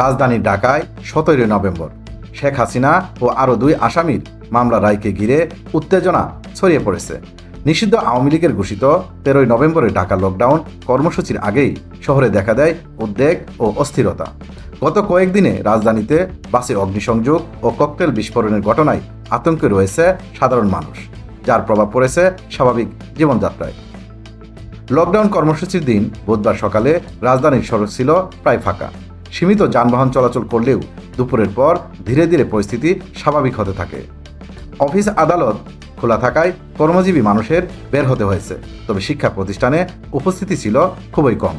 রাজধানী ঢাকায় সতেরোই নভেম্বর। শেখ হাসিনা ও আরও দুই আসামির মামলা রায়কে ঘিরে উত্তেজনা ছড়িয়ে পড়েছে। নিষিদ্ধ আওয়ামী লীগের ঘোষিত তেরোই নভেম্বরে ঢাকা লকডাউন কর্মসূচির আগেই শহরে দেখা দেয় উদ্বেগ ও অস্থিরতা। গত কয়েকদিনে রাজধানীতে বাসে অগ্নিসংযোগ ও ককটেল বিস্ফোরণের ঘটনায় আতঙ্কে রয়েছে সাধারণ মানুষ, যার প্রভাব পড়েছে স্বাভাবিক জীবনযাত্রায়। লকডাউন কর্মসূচির দিন বুধবার সকালে রাজধানীর সড়ক ছিল প্রায় ফাঁকা। সীমিত যানবাহন চলাচল করলেও দুপুরের পর ধীরে ধীরে পরিস্থিতি স্বাভাবিক হতে থাকে। অফিস আদালত খোলা থাকায় কর্মজীবী মানুষের বের হতে হয়েছে, তবে শিক্ষা প্রতিষ্ঠানে উপস্থিতি ছিল খুবই কম।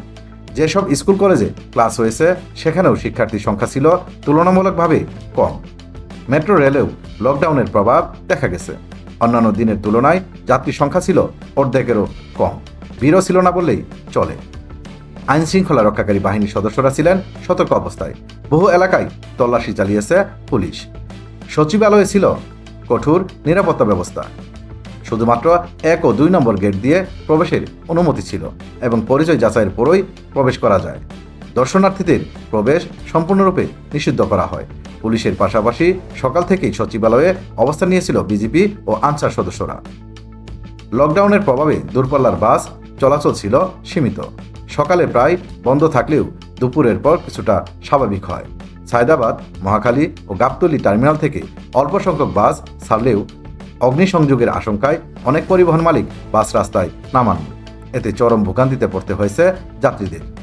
যেসব স্কুল কলেজে ক্লাস হয়েছে, সেখানেও শিক্ষার্থীর সংখ্যা ছিল তুলনামূলকভাবে কম। মেট্রো রেলেও লকডাউনের প্রভাব দেখা গেছে। অন্যান্য দিনের তুলনায় যাত্রী সংখ্যা ছিল অর্ধেকেরও কম। ভিড়ও ছিল না বললেই চলে। আইন শৃঙ্খলা রক্ষাকারী বাহিনীর সদস্যরা ছিলেন সতর্ক অবস্থায়। বহু এলাকায় তল্লাশি চালিয়েছে পুলিশ। সচিবালয়ে ছিল কঠোর নিরাপত্তা ব্যবস্থা। শুধুমাত্র এক ও দুই নম্বর গেট দিয়ে প্রবেশের অনুমতি ছিল এবং পরিচয় যাচাইয়ের পরই প্রবেশ করা যায়। দর্শনার্থীদের প্রবেশ সম্পূর্ণরূপে নিষিদ্ধ করা হয়। পুলিশের পাশাপাশি সকাল থেকেই সচিবালয়ে অবস্থান নিয়েছিল বিজেপি ও আনসার সদস্যরা। লকডাউনের প্রভাবে দূরপাল্লার বাস চলাচল ছিল সীমিত। সকালে প্রায় বন্ধ থাকলেও দুপুরের পর কিছুটা স্বাভাবিক হয়। সায়দাবাদ, মহাখালী ও গাবতলি টার্মিনাল থেকে অল্প সংখ্যক বাস ছাড়লেও অগ্নিসংযোগের আশঙ্কায় অনেক পরিবহন মালিক বাস রাস্তায় নামান। এতে চরম ভোগান্তিতে পড়তে হয়েছে যাত্রীদের।